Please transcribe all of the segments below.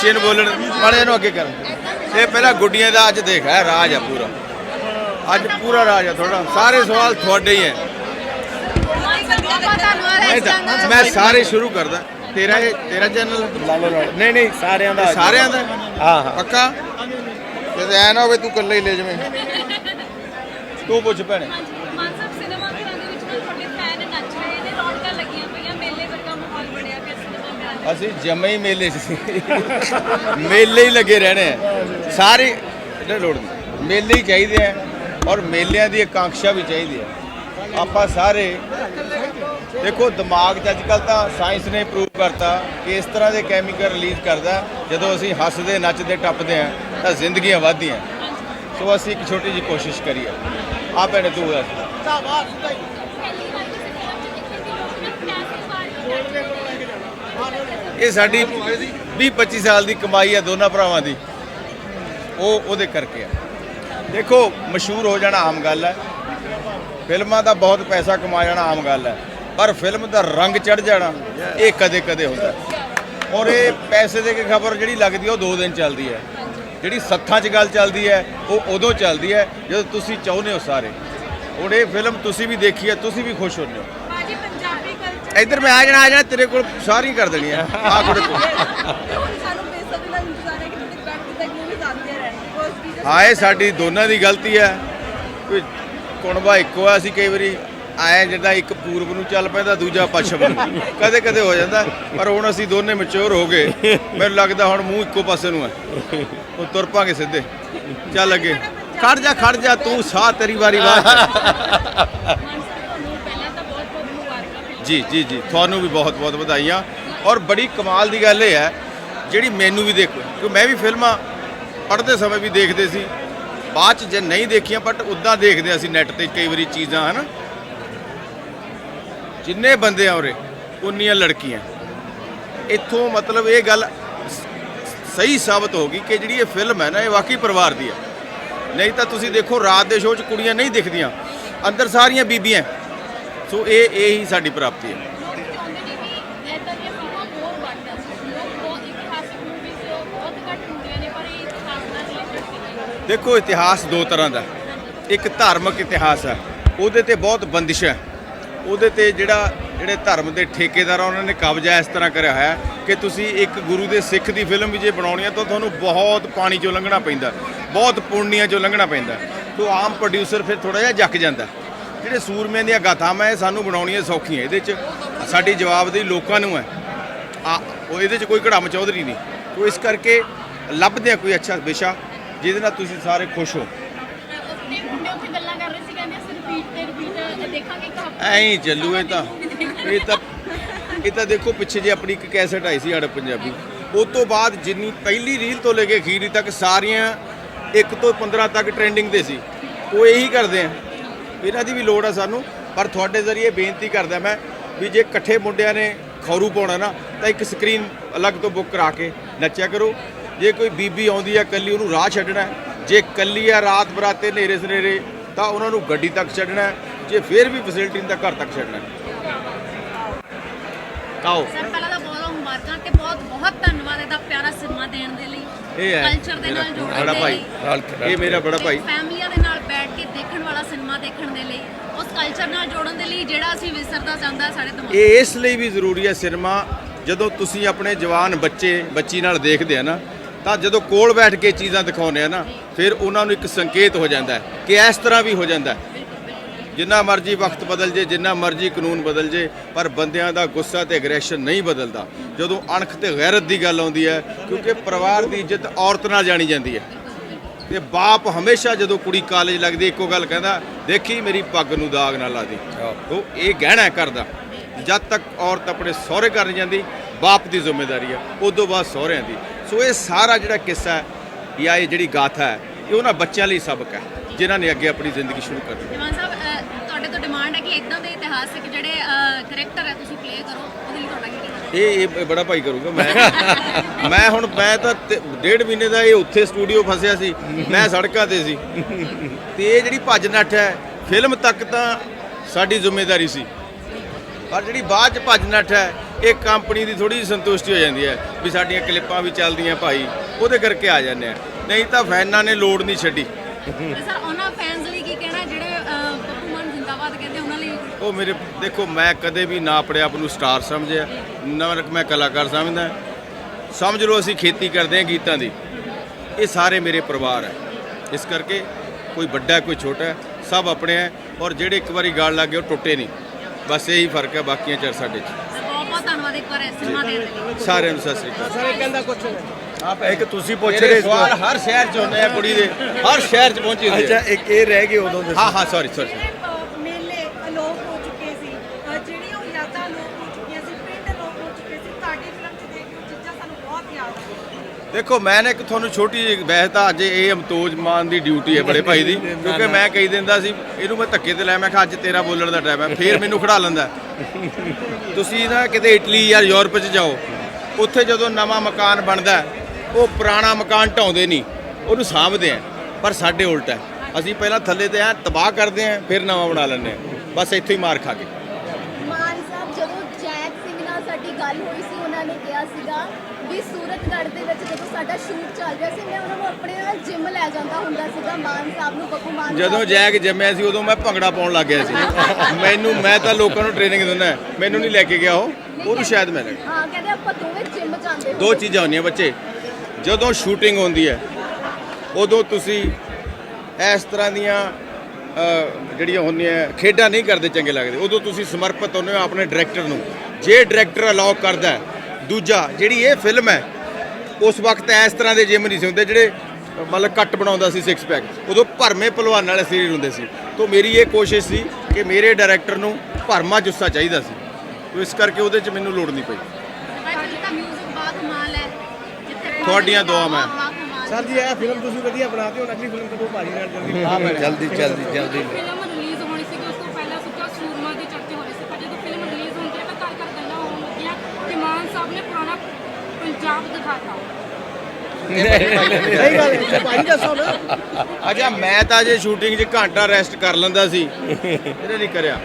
Chain ਬੋਲਣ ਮਾੜੇ ਨੂੰ ਅੱਗੇ ਕਰ ਇਹ ਪਹਿਲਾਂ ਗੁੱਡੀਆਂ ਦਾ ਅੱਜ ਦੇਖ ਹੈ ਰਾਜ ਆ ਪੂਰਾ। ਅੱਜ ਪੂਰਾ ਰਾਜ ਆ ਤੁਹਾਡਾ। ਸਾਰੇ ਸਵਾਲ ਤੁਹਾਡੇ ਹੀ ਹੈ ਨਹੀਂ ਤਾਂ ਮੈਂ ਸਾਰੇ ਸ਼ੁਰੂ ਕਰਦਾ। ਤੇਰਾ ਇਹ ਤੇਰਾ ਚੈਨਲ ਨਹੀਂ ਨਹੀਂ ਸਾਰਿਆਂ ਦਾ। ਸਾਰਿਆਂ ਦਾ? ਹਾਂ ਹਾਂ। ਪੱਕਾ? ਤੇ ਐ ਨਾ ਹੋਵੇ ਤੂੰ ਇਕੱਲਾ ਹੀ ਲੈ ਜਾਵੇਂ। ਤੂੰ ਪੁੱਛ ਭੈਣੇ ਮਾਨ ਸਾਹਿਬ ਸਿਨੇਮਾ ਘਰਾਂ ਦੇ ਵਿੱਚ ਨਾ ਤੁਹਾਡੇ ਫੈਨ ਨੱਚ ਰਹੇ ਨੇ ਰੌਣਕਾਂ ਲੱਗੀਆਂ ਪਈਆਂ ਮੇਲੇ ਵਰਗਾ ਮਾਹੌਲ ਬਣਿਆ ਪਿਆ ਸਿਨੇਮਾ ਘਰਾਂ 'ਚ। ਅਸੀਂ ਜਮੇ ਹੀ ਮੇਲੇ 'ਚ ਸੀ। ਮੇਲੇ ਹੀ ਲੱਗੇ ਰਹਿਣੇ ਆ। ਸਾਰੇ ਇਹਦੇ ਲੋੜ ਨਹੀਂ। ਮੇਲੇ ਹੀ ਚਾਹੀਦੇ ਆ ਔਰ ਮੇਲਿਆਂ ਦੀ ਆਕਾਂਖਿਆ ਵੀ ਚਾਹੀਦੀ ਹੈ ਆਪਾਂ ਸਾਰੇ ਦੇਖੋ, ਦਿਮਾਗ 'ਚ ਅੱਜ ਕੱਲ ਤਾਂ ਸਾਇੰਸ ਨੇ ਪ੍ਰੂਵ ਕਰਤਾ ਕਿ ਇਸ ਤਰ੍ਹਾਂ ਦੇ ਕੈਮੀਕਲ ਰਿਲੀਜ਼ ਕਰਦਾ, ਜਦੋਂ ਅਸੀਂ ਹੱਸਦੇ, ਨੱਚਦੇ, ਟੱਪਦੇ ਆ, ਤਾਂ ਜ਼ਿੰਦਗੀਆਂ ਵੱਧਦੀਆਂ। ਸੋ ਅਸੀਂ ਇੱਕ ਛੋਟੀ ਜਿਹੀ ਕੋਸ਼ਿਸ਼ ਕਰੀਏ। ਆ ਭੈਣੇ, ਤੂੰ ਦੱਸ ਪਹਿਲੀ ਵਾਰ ਕਿਸੇ ਫਿਲਮ 'ਚ ਦੇਖਣ ਦੀ ਲੋਕ ਨਾ ਪੈਸੇ ਵਾਰ ਇਹ ਸਾਡੀ 20 25 ਸਾਲ ਦੀ ਕਮਾਈ ਹੈ ਦੋਨਾਂ ਭਰਾਵਾਂ ਦੀ। ਉਹ ਉਹਦੇ ਕਰਕੇ ਆ। ਦੇਖੋ, ਮਸ਼ਹੂਰ ਹੋ ਜਾਣਾ ਆਮ ਗੱਲ ਹੈ ਫਿਲਮਾਂ ਦਾ ਬਹੁਤ ਪੈਸਾ ਕਮਾ ਜਾਣਾ ਆਮ ਗੱਲ ਹੈ ਪਰ ਫਿਲਮ ਦਾ ਰੰਗ ਚੜ ਜਾਣਾ, ਇਹ ਕਦੇ ਕਦੇ ਹੁੰਦਾ। ਔਰ ਇਹ ਪੈਸੇ ਦੇ ਕੇ ਖਬਰ ਜਿਹੜੀ ਲੱਗਦੀ ਹੈ ਉਹ 2 ਦਿਨ ਚੱਲਦੀ ਹੈ ਜਿਹੜੀ ਸੱਥਾਂ 'ਚ ਗੱਲ ਚੱਲਦੀ ਹੈ ਉਹ ਉਦੋਂ ਚੱਲਦੀ ਹੈ ਜਦੋਂ ਤੁਸੀਂ ਚਾਹੁੰਦੇ ਹੋ ਸਾਰੇ। ਹੁਣ ਇਹ ਫਿਲਮ ਤੁਸੀਂ ਵੀ ਦੇਖੀ ਹੈ ਤੁਸੀਂ ਵੀ ਖੁਸ਼ ਹੁੰਦੇ ਹੋ। ਇੱਧਰ ਮੈਂ ਆ ਜਾਣਾ ਆ ਜਾਣਾ, ਤੇਰੇ ਕੋਲ ਸਾਰੀ ਕਰ ਦੇਣੀ ਆ ਆ ਕੋਲ ਸਾਨੂੰ ਬੇਸਬਰੀ ਨਾਲ ਇੰਤਜ਼ਾਰ ਹੈ ਕਿ ਤੁਸੀਂ ਬੈਠ ਤੱਕ ਮੂਵੀਜ਼ ਆਉਂਦੀਆਂ ਰਹਿਣ ਬਿਕੋਜ਼ ਵੀ ਹਾਂ ਸਾਡੀ ਦੋਨਾਂ ਦੀ ਗਲਤੀ ਹੈ। ਕੋਈ ਕੁਣਬਾ ਇੱਕੋ ਆ ਅਸੀਂ ਕਈ ਵਾਰੀ, ਆਏ ਜਿੱਦਾਂ ਇੱਕ ਪੂਰਬ ਨੂੰ ਚੱਲ ਪੈਂਦਾ, ਦੂਜਾ ਪੱਛਮ ਨੂੰ। ਕਦੇ ਕਦੇ ਹੋ ਜਾਂਦਾ, ਪਰ ਹੁਣ ਅਸੀਂ ਦੋਨੇ ਮੈਚੁਰ ਹੋ ਗਏ। ਮੈਨੂੰ ਲੱਗਦਾ ਹੁਣ ਮੂੰਹ ਇੱਕੋ ਪਾਸੇ ਨੂੰ ਹੈ ਉਹ ਤੁਰ ਪਾਂਗੇ ਸਿੱਧੇ। ਚੱਲ ਅੱਗੇ। ਖੜ ਜਾ ਖੜ ਜਾ, ਤੂੰ ਸਾਹ ਤੇਰੀ ਵਾਰੀ ਬਾਤ ਮਾਨ ਸਾਹਿਬ ਤੁਹਾਨੂੰ ਪਹਿਲਾਂ ਤਾਂ ਬਹੁਤ ਬਹੁਤ ਮੁਬਾਰਕਾਂ ਫਿਰ ਜੀ ਜੀ ਜੀ। ਤੁਹਾਨੂੰ ਵੀ ਬਹੁਤ ਬਹੁਤ ਵਧਾਈਆਂ। ਔਰ ਬੜੀ ਕਮਾਲ ਦੀ ਗੱਲ ਇਹ ਹੈ, ਜਿਹੜੀ ਮੈਨੂੰ ਵੀ ਦੇਖੋ ਕਿਉਂਕਿ ਮੈਂ ਵੀ ਫਿਲਮਾਂ ਪੜ੍ਹਦੇ ਸਮੇਂ ਵੀ ਦੇਖਦੇ ਸੀ। ਬਾਅਦ ਚ ਜੇ ਨਹੀਂ ਦੇਖੀਆਂ ਬਟ ਉਦਾਂ ਦੇਖਦੇ ਅਸੀਂ ਨੈਟ ਤੇ ਕਈ ਵਾਰੀ ਚੀਜ਼ਾਂ, ਹਨਾ। ਜਿੰਨੇ ਬੰਦੇ ਆ ਉਰੇ, ਉਨੀਆਂ ਲੜਕੀਆਂ। ਇੱਥੋਂ ਮਤਲਬ ਇਹ ਗੱਲ ਸਹੀ ਸਾਬਤ ਹੋ ਗਈ ਕਿ ਜਿਹੜੀ ਇਹ ਫਿਲਮ ਹੈ ਨਾ, ਇਹ ਵਾਕਈ ਪਰਿਵਾਰ ਦੀ ਹੈ। ਨਹੀਂ ਤਾਂ ਤੁਸੀਂ ਦੇਖੋ, ਰਾਤ ਦੇ ਸ਼ੋਅ 'ਚ ਕੁੜੀਆਂ ਨਹੀਂ ਦਿਖਦੀਆਂ। ਅੰਦਰ ਸਾਰੀਆਂ ਬੀਬੀਆਂ। ਸੋ ਇਹ ਇਹ ਹੀ ਸਾਡੀ ਪ੍ਰਾਪਤੀ ਹੈ। ਦੇਖੋ ਇਤਿਹਾਸ ਦੋ ਤਰ੍ਹਾਂ ਦਾ। ਇੱਕ ਧਾਰਮਿਕ ਇਤਿਹਾਸ ਹੈ। ਉਹਦੇ ਤੇ ਬਹੁਤ ਬੰਦਿਸ਼ ਹੈ। ਉਹਦੇ ਤੇ ਜਿਹੜਾ ਜਿਹੜੇ ਧਰਮ ਦੇ ਠੇਕੇਦਾਰ ਉਹਨਾਂ ਨੇ ਕਬਜ਼ਾ ਇਸ ਤਰ੍ਹਾਂ ਕਰਿਆ ਹੋਇਆ ਕਿ ਤੁਸੀਂ ਇੱਕ ਗੁਰੂ ਦੇ ਸਿੱਖ ਦੀ ਫਿਲਮ ਵੀ ਜੇ ਬਣਾਉਣੀ ਹੈ ਤਾਂ ਤੁਹਾਨੂੰ ਬਹੁਤ ਪਾਣੀ ਚੋਂ ਲੰਘਣਾ ਪੈਂਦਾ। ਬਹੁਤ ਪੁੰਨੀਆਂ ਚੋਂ ਲੰਘਣਾ ਪੈਂਦਾ। ਤੋ ਆਮ ਪ੍ਰੋਡਿਊਸਰ ਫਿਰ ਥੋੜਾ ਜਿਹਾ ਜੱਕ ਜਾਂਦਾ। ਜਿਹੜੇ ਸੂਰਮਿਆਂ ਦੀਆਂ ਗਾਥਾਵਾਂ ਇਹ ਸਾਨੂੰ ਬਣਾਉਣੀਆਂ ਸੌਖੀਆਂ। ਇਹਦੇ 'ਚ ਸਾਡੀ ਜਵਾਬਦੇਹੀ ਲੋਕਾਂ ਨੂੰ ਹੈ ਆ ਉਹ ਇਹਦੇ 'ਚ ਕੋਈ ਘੜਾਮ ਚੌਧਰੀ ਨਹੀਂ। ਤੋ ਇਸ ਕਰਕੇ ਲੱਭਦੇ ਆ ਕੋਈ ਅੱਛਾ ਵਿਸ਼ਾ ਜਿਹਦੇ ਨਾਲ ਤੁਸੀਂ ਸਾਰੇ ਖੁਸ਼ ਹੋ। ਐਂ ਹੀ ਚੱਲੂ ਇਹ ਤਾਂ। ਇਹ ਤਾਂ ਇਹ ਤਾਂ ਦੇਖੋ ਪਿੱਛੇ ਜੇ ਆਪਣੀ ਇੱਕ ਕੈਸਟ ਆਈ ਸੀ ਅੜ ਪੰਜਾਬੀ। ਉਸ ਤੋਂ ਬਾਅਦ ਜਿੰਨੀ ਪਹਿਲੀ ਰੀਲ ਤੋਂ ਲੈ ਕੇ ਅਖੀਰੀ ਤੱਕ ਸਾਰੀਆਂ 1 ਤੋਂ 15 ਤੱਕ ਟ੍ਰੈਂਡਿੰਗ ਤੇ ਸੀ। ਉਹ ਇਹੀ ਕਰਦੇ ਆ। ਇਹਨਾਂ ਦੀ ਵੀ ਲੋੜ ਆ ਸਾਨੂੰ ਪਰ ਤੁਹਾਡੇ ਜ਼ਰੀਏ ਬੇਨਤੀ ਕਰਦਾ ਮੈਂ ਵੀ ਜੇ ਇਕੱਠੇ ਮੁੰਡਿਆਂ ਨੇ ਖੌਰੂ ਪਾਉਣਾ ਨਾ ਤਾਂ ਇੱਕ ਸਕਰੀਨ ਅਲੱਗ ਤੋਂ ਬੁੱਕ ਕਰਾ ਕੇ ਨੱਚਿਆ ਕਰੋ। ਜੇ ਕੋਈ ਬੀਬੀ ਆਉਂਦੀ ਆ ਕੱਲੀ ਉਹਨੂੰ ਰਾਹ ਛੱਡਣਾ ਹੈ। ਜੇ ਕੱਲੀ ਆ ਰਾਤ ਬਰਾਤੇ ਨੇਰੇ ਸਨੇਰੇ ਤਾਂ ਉਹਨਾਂ ਨੂੰ ਗੱਡੀ ਤੱਕ ਛੱਡਣਾ ਹੈ। ਜੇ ਫੇਰ ਵੀ ਫੈਸਿਲਿਟੀ ਤਾਂ ਘਰ ਤੱਕ ਛੱਡਣਾ ਹੈ। ਆਓ। ਸਰ ਪਹਿਲਾਂ ਤਾਂ ਬਹੁਤ ਮੁਬਾਰਕਾਂ ਤੇ ਬਹੁਤ ਬਹੁਤ ਧੰਨਵਾਦ ਇਹਦਾ ਪਿਆਰਾ ਸਿਨੇਮਾ ਦੇਣ ਦੇ ਲਈ। ਇਹ ਹੈ। ਕਲਚਰ ਦੇ ਨਾਲ ਜੁੜਨ ਬੜਾ ਦੇ ਭਾਈ। ਲਈ। ਇਹ ਮੇਰਾ ਬੜਾ ਭਾਈ। ਫੈਮਲੀਆਂ ਦੇ ਦੇਖਣ ਦੇਖਣ ਦੇ ਲਈ, ਉਸ ਕਲਚਰ ਨਾਲ ਜੋੜਨ ਦੇ ਲਈ ਜਿਹੜਾ ਅਸੀਂ ਵਿਸਰਦਾ ਜਾਂਦਾ ਸਾਡੇ ਦਿਮਾਗ ਇਹ ਇਸ ਲਈ ਵੀ ਜ਼ਰੂਰੀ ਹੈ ਸਿਨੇਮਾ, ਜਦੋਂ ਤੁਸੀਂ ਆਪਣੇ ਜਵਾਨ ਬੱਚੇ, ਬੱਚੀ ਨਾਲ ਦੇਖਦੇ ਆ ਨਾ, ਤਾਂ ਜਦੋਂ ਕੋਲ ਬੈਠ ਕੇ ਚੀਜ਼ਾਂ ਦਿਖਾਉਂਦੇ ਆ ਨਾ, ਫਿਰ ਉਹਨਾਂ ਨੂੰ ਇੱਕ ਸੰਕੇਤ ਹੋ ਜਾਂਦਾ ਹੈ ਕਿ ਇਸ ਤਰ੍ਹਾਂ ਵੀ ਹੋ ਜਾਂਦਾ ਹੈ। ਜਿੰਨਾ ਮਰਜ਼ੀ ਵਕਤ ਬਦਲ ਜੇ, ਜਿੰਨਾ ਮਰਜ਼ੀ ਕਾਨੂੰਨ ਬਦਲ ਜੇ, ਪਰ ਬੰਦਿਆਂ ਦਾ ਗੁੱਸਾ ਤੇ ਐਗਰੈਸ਼ਨ ਨਹੀਂ ਬਦਲਦਾ। ਜਦੋਂ ਅਣਖ ਤੇ ਗੈਰਤ ਦੀ ਗੱਲ ਆਉਂਦੀ ਹੈ, ਕਿਉਂਕਿ ਪਰਿਵਾਰ ਦੀ ਇੱਜ਼ਤ ਔਰਤ ਨਾਲ ਜਾਣੀ ਜਾਂਦੀ ਹੈ। ਤੇ ਬਾਪ ਹਮੇਸ਼ਾ ਜਦੋਂ ਕੁੜੀ ਕਾਲਜ ਲੱਗਦੀ ਇੱਕੋ ਗੱਲ ਕਹਿੰਦਾ ਦੇਖੀ ਮੇਰੀ ਪੱਗ ਨੂੰ ਦਾਗ ਨਾ ਲਾ ਦੇ। ਉਹ ਇਹ ਗਹਿਣਾ ਹੈ ਘਰ ਦਾ। ਜਦ ਤੱਕ ਔਰਤ ਆਪਣੇ ਸਹੁਰੇ ਘਰ ਨਹੀਂ ਜਾਂਦੀ ਬਾਪ ਦੀ ਜ਼ਿੰਮੇਵਾਰੀ ਹੈ ਉਦੋਂ ਬਾਅਦ ਸਹੁਰਿਆਂ ਦੀ। ਸੋ ਇਹ ਸਾਰਾ ਜਿਹੜਾ ਕਿੱਸਾ ਹੈ ਜਾਂ ਇਹ ਜਿਹੜੀ ਗਾਥਾ ਹੈ ਇਹ ਉਹਨਾਂ ਬੱਚਿਆਂ ਲਈ ਸਬਕ ਹੈ ਜਿਨ੍ਹਾਂ ਨੇ ਅੱਗੇ ਆਪਣੀ ਜ਼ਿੰਦਗੀ ਸ਼ੁਰੂ ਕਰਨੀ ਹੈ। ਜਵਾਨ ਸਾਹਿਬ ਤੁਹਾਡੇ ਤੋਂ ਡਿਮਾਂਡ ਹੈ ਕਿ ਇਦਾਂ ਦੇ ਇਤਿਹਾਸਿਕ ਜਿਹੜੇ ਕਰੈਕਟਰ ਹੈ ਤੁਸੀਂ ਪਲੇ ਕਰੋ ਉਹਦੇ ਲਈ ਤੁਹਾਡਾ ਇਹ ਇਹ ਬੜਾ ਭਾਈ ਕਰੂਗਾ ਮੈਂ ਮੈਂ ਹੁਣ ਮੈਂ ਤਾਂ ਤੇ- ਡੇਢ ਮਹੀਨੇ ਦਾ ਇਹ ਉੱਥੇ ਸਟੂਡੀਓ ਫਸਿਆ ਸੀ ਮੈਂ ਸੜਕਾਂ ਤੇ ਸੀ। ਤੇ ਇਹ ਜਿਹੜੀ ਭੱਜ ਨੱਠ ਹੈ ਫਿਲਮ ਤੱਕ ਤਾਂ ਸਾਡੀ ਜ਼ਿੰਮੇਵਾਰੀ ਸੀ। ਪਰ ਜਿਹੜੀ ਬਾਅਦ ਚ ਭੱਜ ਨੱਠ ਹੈ ਇਹ ਕੰਪਨੀ ਦੀ ਥੋੜੀ ਸੰਤੁਸ਼ਟੀ ਹੋ ਜਾਂਦੀ ਹੈ ਵੀ ਸਾਡੀਆਂ ਕਲਿੱਪਾਂ ਵੀ ਚੱਲਦੀਆਂ ਭਾਈ ਉਹਦੇ ਕਰਕੇ ਆ ਜਾਂਦੇ ਆ। ਨਹੀਂ ਤਾਂ ਫੈਨਾਂ ਨੇ ਲੋੜ ਨਹੀਂ ਛੱਡੀ। ਤੇ ਸਰ ਉਹਨਾਂ ਫੈਨਸ ਲਈ ਕੀ ਕਹਿਣਾ ਜਿਹੜੇ ਅਹ, ਬੱਬੂ ਮਾਨ ਜ਼ਿੰਦਾਬਾਦ ਕਹਿੰਦੇ ਉਹਨਾਂ ਲਈ? ਉਹ ਮੇਰੇ ਦੇਖੋ ਮੈਂ ਕਦੇ ਵੀ ਨਾ ਆਪਣੇ ਆਪ ਨੂੰ ਸਟਾਰ ਸਮਝਿਆ। ਨਾ ਮੈਂ ਕਲਾਕਾਰ ਸਮਝਦਾ ਸਮਝ ਲਓ ਅਸੀਂ ਖੇਤੀ ਕਰਦੇ ਹਾਂ ਗੀਤਾਂ ਦੀ। ਇਹ ਸਾਰੇ ਮੇਰੇ ਪਰਿਵਾਰ ਹੈ। ਇਸ ਕਰਕੇ ਕੋਈ ਵੱਡਾ ਹੈ, ਕੋਈ ਛੋਟਾ ਹੈ, ਸਭ ਆਪਣੇ ਹੈ ਔਰ ਜਿਹੜੇ ਇੱਕ ਵਾਰੀ ਗਾਲ ਲੱਗ ਗਏ ਉਹ ਟੁੱਟੇ ਨਹੀਂ। ਬਸ ਇਹੀ ਫ਼ਰਕ ਹੈ ਬਾਕੀਆਂ ਚ ਸਾਡੇ ਚ। ਬਹੁਤ ਬਹੁਤ ਧੰਨਵਾਦ ਇੱਕ ਵਾਰ ਸਿਨੇਮਾ ਦੇਣ ਦੇ ਲਈ। ਸਾਰਿਆਂ ਨੂੰ ਸਤਿ ਸ੍ਰੀ ਅਕਾਲ। ਸਰ ਕਹਿੰਦਾ ਕੁਝ ਆਪ ਇੱਕ ਤੁਸੀਂ ਪੁੱਛ ਰਹੇ ਸੀ। ਸਵਾਲ ਹਰ ਸ਼ਹਿਰ ਚ ਹੁੰਦੇ ਆ ਕੁੜੀ ਦੇ। ਹਰ ਸ਼ਹਿਰ ਚ ਪਹੁੰਚੇ ਹੁੰਦੇ ਅੱਛਾ ਆ। ਇੱਕ ਇਹ ਰਹਿ ਗਏ ਉਦੋਂ ਦੇ ਹਾਂ ਹਾਂ ਸੌਰੀ ਸੌਰੀ ਜਿਹੜੇ ਅ, ਮੇਲੇ ਅਲੋਪ ਹੋ ਚੁੱਕੇ ਸੀ ਅ, ਜਿਹੜੀਆਂ ਉਹ ਯਾਦਾਂ ਅਲੋਪ ਹੋ ਚੁੱਕੀਆਂ ਸੀ ਪਿੰਡ ਅਲੋਪ ਹੋ ਚੁੱਕੇ ਸੀ ਤੁਹਾਡੀ ਫਿਲਮ 'ਚ ਦੇਖ ਕੇ ਉਹ ਚੀਜ਼ਾਂ ਸਾਨੂੰ ਬਹੁਤ ਯਾਦ ਆਉਂਦੀਆਂ ਦੇਖੋ ਮੈਂ ਨਾ ਇੱਕ ਤੁਹਾਨੂੰ ਛੋਟੀ ਜਿਹੀ ਵੈਸੇ ਤਾਂ ਅੱਜ ਇਹ ਅਮਤੋਜ ਮਾਨ ਦੀ ਡਿਊਟੀ ਹੈ ਬੜੇ ਭਾਈ ਦੀ ਕਿਉਂਕਿ ਮੈਂ ਕਈ ਦਿਨ ਦਾ ਸੀ ਇਹਨੂੰ ਮੈਂ ਧੱਕੇ ਤੇ ਲਾਇਆ ਮੈਂ ਕਿਹਾ ਅੱਜ ਤੇਰਾ ਬੋਲਣ ਦਾ ਟਾਈਮ ਹੈ ਫੇਰ ਮੈਨੂੰ ਖੜਾ ਲੈਂਦਾ ਤੁਸੀਂ ਨਾ ਕਿਤੇ ਇਟਲੀ ਜਾਂ ਯੂਰਪ 'ਚ ਜਾਓ ਉੱਥੇ ਜਦੋਂ ਨਵਾਂ ਮਕਾਨ ਬਣਦਾ ਉਹ ਪੁਰਾਣਾ ਮਕਾਨ ਢਾਉਂਦੇ ਨਹੀਂ ਉਹਨੂੰ ਸਾਂਭਦੇ ਆ ਪਰ ਸਾਡੇ ਉਲਟ ਹੈ। ਅਸੀਂ ਪਹਿਲਾਂ ਥੱਲੇ ਤੇ ਐ ਤਬਾਹ ਕਰਦੇ ਆ ਫਿਰ ਨਵਾਂ ਬਣਾ ਲੈਂਦੇ ਆ ਬਸ ਇੱਥੇ ਹੀ ਮਾਰ ਖਾ ਕੇ। ਮਾਨ ਸਾਹਿਬ ਜਦੋਂ ਜੈਕ ਸਿੰਘ ਨਾਲ ਸਾਡੀ ਗੱਲ ਹੋਈ ਸੀ ਉਹਨਾਂ ਨੇ ਕਿਹਾ ਸੀਗਾ ਵੀ ਸੂਰਤਗੜ੍ਹ ਦੇ ਵਿੱਚ ਜਦੋਂ ਸਾਡਾ ਸ਼ੂਟ ਚੱਲ ਰਿਹਾ ਸੀ ਮੈਂ ਉਹਨਾਂ ਨੂੰ ਆਪਣੇ ਨਾਲ ਜਿਮ ਲੈ ਜਾਂਦਾ ਹੁੰਦਾ ਸੀਗਾ ਮਾਨ ਸਾਹਿਬ ਨੂੰ ਬੱਬੂ ਮਾਨ ਜਦੋਂ ਸਾਹਿਬ ਜੈਕ ਜੰਮਿਆ ਸੀ ਉਦੋਂ ਮੈਂ ਭੰਗੜਾ ਪਾਉਣ ਲੱਗ ਗਿਆ ਸੀ। ਮੈਨੂੰ ਮੈਂ ਤਾਂ ਲੋਕਾਂ ਨੂੰ ਟ੍ਰੇਨਿੰਗ ਦਿੰਦਾ ਮੈਨੂੰ ਨਹੀਂ ਲੈ ਕੇ ਗਿਆ ਉਹ ਉਹਨੂੰ ਸ਼ਾਇਦ ਮੈਂ ਹਾਂ ਕਹਿੰਦੇ ਆਪਾਂ ਦੋਵੇਂ ਜਿਮ ਜਾਂਦੇ ਦੋ ਚੀਜ਼ਾਂ ਹੁੰਦੀਆਂ ਬੱਚੇ ਜਦੋਂ ਸ਼ੂਟਿੰਗ ਹੁੰਦੀ ਹੈ ਉਦੋਂ ਤੁਸੀਂ ਇਸ ਤਰ੍ਹਾਂ ਦੀਆਂ ਜਿਹੜੀਆਂ ਹੁੰਦੀਆਂ ਖੇਡਾਂ ਨਹੀਂ ਕਰਦੇ ਚੰਗੇ ਲੱਗਦੇ ਉਦੋਂ ਤੁਸੀਂ ਸਮਰਪਿਤ ਹੁੰਦੇ ਹੋ ਆਪਣੇ ਡਾਇਰੈਕਟਰ ਨੂੰ। ਜੇ ਡਾਇਰੈਕਟਰ ਅਲਾਉ ਕਰਦਾ ਹੈ। ਦੂਜਾ ਜਿਹੜੀ ਇਹ ਫਿਲਮ ਹੈ ਉਸ ਵਕਤ ਇਸ ਤਰ੍ਹਾਂ ਦੇ ਜਿਮ ਨਹੀਂ ਸੀ ਹੁੰਦੇ ਜਿਹੜੇ ਮਤਲਬ ਕੱਟ ਬਣਾਉਂਦਾ ਸੀ ਸਿਕਸ ਪੈਕ ਉਦੋਂ ਭਰਮੇ ਪਹਿਲਵਾਨ ਵਾਲੇ ਸਰੀਰ ਹੁੰਦੇ ਸੀ। ਤੋਂ ਮੇਰੀ ਇਹ ਕੋਸ਼ਿਸ਼ ਸੀ ਕਿ ਮੇਰੇ ਡਾਇਰੈਕਟਰ ਨੂੰ ਭਰਮਾ ਜੁੱਸਾ ਚਾਹੀਦਾ ਸੀ। ਤੋ ਇਸ ਕਰਕੇ ਉਹਦੇ 'ਚ ਮੈਨੂੰ ਲੋੜ ਨਹੀਂ ਪਈ। ਹੈ ਤੁਹਾਡੀਆਂ ਦੁਆਵਾਂ। ਸਰ ਜੀ ਇਹ ਫਿਲਮ ਤੁਸੀਂ ਵਧੀਆ ਬਣਾਤੀ ਹੁਣ ਅਗਲੀ ਫਿਲਮ ਕਦੋਂ ਭਾਜੀ ਨਾਲ ਜਲਦੀ ਹਾਂ ਜਲਦੀ ਜਲਦੀ ਜਲਦੀ ਫਿਲਮ ਰਿਲੀਜ਼ ਹੋਣੀ ਸੀ ਉਸ ਤੋਂ ਪਹਿਲਾਂ ਸੁੱਚਾ ਸੂਰਮਾ ਦੀ ਚਰਚੇ ਹੋ ਰਹੇ ਸੀ ਪਰ ਜਦੋਂ ਫਿਲਮ ਰਿਲੀਜ਼ ਹੁੰਦੀ ਹੈ ਤਾਂ ਘਰ ਘਰ ਗੱਲਾਂ ਹੋਣ ਲੱਗੀਆਂ ਕਿ ਮਾਨ ਸਾਹਿਬ ਨੇ ਪੁਰਾਣਾ ਪੰਜਾਬ ਦਿਖਾਤਾ ਸਹੀ ਗੱਲ ਹੈ। ਭਾਜੀ ਦੱਸੋ ਨਾ। ਅੱਛਾ ਮੈਂ ਤਾਂ ਜੇ ਸ਼ੂਟਿੰਗ 'ਚ ਘੰਟਾ ਰੈਸਟ ਕਰ ਲੈਂਦਾ ਸੀ। ਇਹਨੇ ਨਹੀਂ ਕਰਿਆ।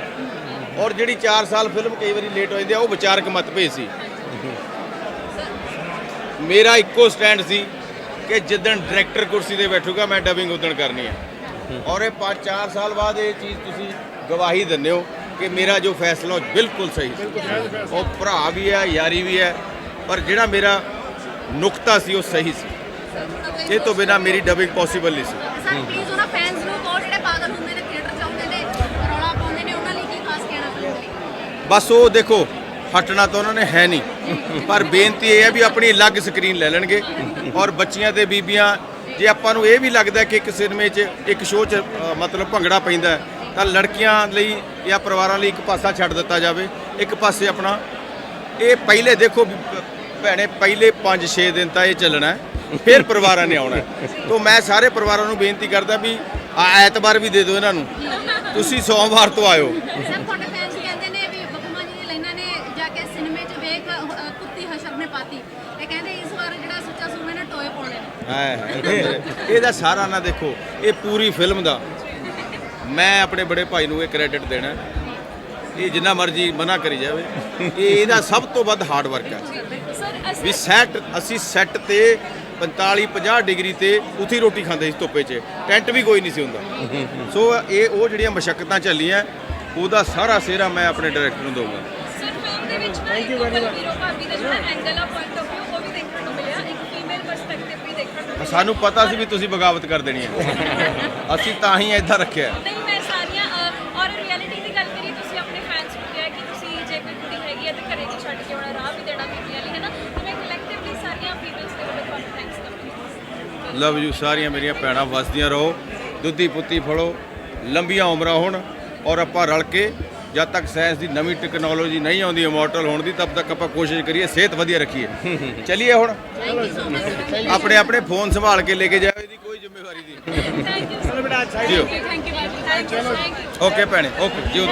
ਔਰ ਜਿਹੜੀ 4 ਸਾਲ ਫਿਲਮ ਕਈ ਵਾਰੀ ਲੇਟ ਹੋ ਜਾਂਦੀ ਆ ਉਹ ਵਿਚਾਰਕ ਮਤਭੇਦ ਸੀ। ਮੇਰਾ ਇੱਕੋ ਸਟੈਂਡ ਸੀ ਕਿ ਜਿੱਦਣ ਡਾਇਰੈਕਟਰ ਕੁਰਸੀ ਤੇ ਬੈਠੂਗਾ ਮੈਂ ਡਬਿੰਗ ਉਦਣ ਕਰਨੀ ਹੈ ਔਰ ਇਹ 5-4 ਸਾਲ ਬਾਅਦ ਇਹ ਚੀਜ਼ ਤੁਸੀਂ ਗਵਾਹੀ ਦਿੰਦੇ ਹੋ ਕਿ ਮੇਰਾ ਜੋ ਫੈਸਲਾ ਉਹ ਬਿਲਕੁਲ ਸਹੀ ਸੀ। ਉਹ ਭਰਾ ਵੀ ਹੈ ਯਾਰੀ ਵੀ ਹੈ ਪਰ ਜਿਹੜਾ ਮੇਰਾ ਨੁਕਤਾ ਸੀ ਉਹ ਸਹੀ ਸੀ। ਇਹ ਤੋਂ ਬਿਨਾ ਮੇਰੀ ਡਬਿੰਗ ਪੋਸੀਬਲ ਨਹੀਂ ਸੀ। ਸਰ ਪਲੀਜ਼ ਉਹਨਾਂ ਫੈਨਸ ਨੂੰ ਕਹੋ ਜਿਹੜੇ ਪਾਗਲ ਹੁੰਦੇ ਨੇ ਥੀਏਟਰ 'ਚ ਆਉਂਦੇ ਨੇ ਰੌਲਾ ਪਾਉਂਦੇ ਨੇ ਉਹਨਾਂ ਲਈ ਕੀ ਖਾਸ ਕਹਿਣਾ ਫਿਲਮ ਲਈ ਬਸ ਉਹ ਦੇਖੋ ਹਟਣਾ ਤਾਂ ਉਹਨਾਂ ਨੇ ਹੈ ਨਹੀਂ। ਪਰ ਬੇਨਤੀ ਇਹ ਹੈ ਵੀ ਆਪਣੀ ਅਲੱਗ ਸਕਰੀਨ ਲੈ ਲੈਣਗੇ। ਔਰ ਬੱਚੀਆਂ ਤੇ ਬੀਬੀਆਂ ਜੇ ਆਪਾਂ ਨੂੰ ਇਹ ਵੀ ਲੱਗਦਾ ਕਿ ਇੱਕ ਸਿਨੇਮੇ 'ਚ ਇੱਕ ਸ਼ੋਅ 'ਚ ਮਤਲਬ ਭੰਗੜਾ ਪੈਂਦਾ ਤਾਂ ਲੜਕੀਆਂ ਲਈ ਜਾਂ ਪਰਿਵਾਰਾਂ ਲਈ ਇੱਕ ਪਾਸਾ ਛੱਡ ਦਿੱਤਾ ਜਾਵੇ। ਇੱਕ ਪਾਸੇ ਆਪਣਾ ਇਹ ਪਹਿਲੇ ਦੇਖੋ ਭੈਣੇ ਪਹਿਲੇ 5-6 ਦਿਨ ਤਾਂ ਇਹ ਚੱਲਣਾ ਹੈ ਫਿਰ ਪਰਿਵਾਰਾਂ ਨੇ ਆਉਣਾ ਹੈ। ਤੋਂ ਮੈਂ ਸਾਰੇ ਪਰਿਵਾਰਾਂ ਨੂੰ ਬੇਨਤੀ ਕਰਦਾ ਵੀ ਆ ਐਤਵਾਰ ਵੀ ਦੇ ਦਿਓ ਇਹਨਾਂ ਨੂੰ। ਤੁਸੀਂ ਸੋਮਵਾਰ ਤੋਂ ਆਇਓ। ਇਹਦਾ ਸਾਰਾ ਨਾ ਦੇਖੋ ਇਹ ਪੂਰੀ ਫਿਲਮ ਦਾ। ਮੈਂ ਆਪਣੇ ਬੜੇ ਭਾਈ ਨੂੰ ਇਹ ਕ੍ਰੈਡਿਟ ਦੇਣਾ। ਇਹ ਜਿੰਨਾ ਮਰਜ਼ੀ ਮਨਾ ਕਰੀ ਜਾਵੇ। ਇਹ ਇਹਦਾ ਸਭ ਤੋਂ ਵੱਧ ਹਾਰਡ ਵਰਕ ਹੈ। ਵੀ ਸੈੱਟ ਅਸੀਂ ਸੈੱਟ ਤੇ 45 50 ਡਿਗਰੀ ਤੇ ਉੱਥੇ ਰੋਟੀ ਖਾਂਦੇ ਸੀ ਧੁੱਪੇ 'ਚ। ਟੈਂਟ ਵੀ ਕੋਈ ਨਹੀਂ ਸੀ ਹੁੰਦਾ। ਸੋ ਇਹ ਉਹ ਜਿਹੜੀਆਂ ਮਸ਼ੱਕਤਾਂ ਚੱਲੀਆਂ ਉਹਦਾ ਸਾਰਾ ਸਿਹਰਾ ਮੈਂ ਆਪਣੇ ਡਾਇਰੈਕਟਰ ਨੂੰ ਦਊਂਗਾ। ਸਰ ਫਿਲਮ ਦੇ ਵਿੱਚ ਨਾ ਇੱਕ ਹੀਰੋ ਭਾਬੀ ਦਾ ਜਿਹੜਾ ਐਂਗਲ ਆ ਪੁਆਇੰਟ ਆਫ View ਉਹ ਵੀ ਦੇਖਣ ਨੂੰ ਮਿਲਿਆ। ਇੱਕ ਫੀਮੇਲ ਪਰਸਪੈਕਟਿਵ ਵੀ ਦੇਖਣ ਨੂੰ ਮਿਲਿਆ। ਸਾਨੂੰ ਪਤਾ ਸੀ ਵੀ ਤੁਸੀਂ ਬਗਾਵਤ ਕਰ ਦੇਣੀ ਹੈ। ਅਸੀਂ ਤਾਂ ਹੀ ਐਦਾਂ ਰੱਖਿਆ ਨਹੀਂ ਮੈਂ ਸਾਰੀਆਂ ਅਹ, ਔਰ ਰਿਐਲਿਟੀ ਦੀ ਗੱਲ ਕਰੀ ਤੁਸੀਂ ਆਪਣੇ ਫੈਨਸ ਨੂੰ ਕਿਹਾ ਕਿ ਤੁਸੀਂ ਜੇ ਕੋਈ ਕੁੜੀ ਹੈਗੀ ਹੈ ਤੇ ਘਰੇ ਨਹੀਂ ਛੱਡ ਕੇ ਆਉਣਾ ਰਾਹ ਵੀ ਦੇਣਾ ਬੀਬੀਆਂ ਲਈ ਹੈ ਨਾ ਤੇ ਮੈਂ ਕਲੈਕਟਿਵਲੀ ਸਾਰੀਆਂ ਫੀਮੇਲਸ ਦੇ ਵੱਲੋਂ ਤੁਹਾਨੂੰ ਥੈਂਕਸ ਕਰਦੀ ਹਾਂ ਲਵ ਯੂ ਸਾਰੀਆਂ ਮੇਰੀਆਂ ਭੈਣਾਂ ਵਸਦੀਆਂ ਰਹੋ ਦੁੱਧੀ ਪੁੱਤੀ ਫੜੋ ਲੰਬੀਆਂ ਉਮਰਾਂ ਹੋਣ ਔਰ ਆਪਾਂ ਰਲ ਕੇ ਜਦ ਤੱਕ ਸਾਇੰਸ ਦੀ ਨਵੀਂ ਟੈਕਨੋਲੋਜੀ ਨਹੀਂ ਆਉਂਦੀ ਇਮੋਰਟਲ ਹੋਣ ਦੀ ਤਦ ਤੱਕ ਆਪਾਂ ਕੋਸ਼ਿਸ਼ ਕਰੀਏ ਸਿਹਤ ਵਧੀਆ ਰੱਖੀਏ ਚਲਿਏ ਹੁਣ ਆਪਣੇ ਆਪਣੇ ਫੋਨ ਸੰਭਾਲ ਕੇ ਲੈ ਕੇ ਜਾਓ ਇਹਦੀ ਕੋਈ ਜ਼ਿੰਮੇਵਾਰੀ ਨਹੀਂ ਥੈਂਕ ਯੂ ਬੇਟਾ thank you thank you okay ਭੈਣੇ ਓਕੇ ਜਿਓ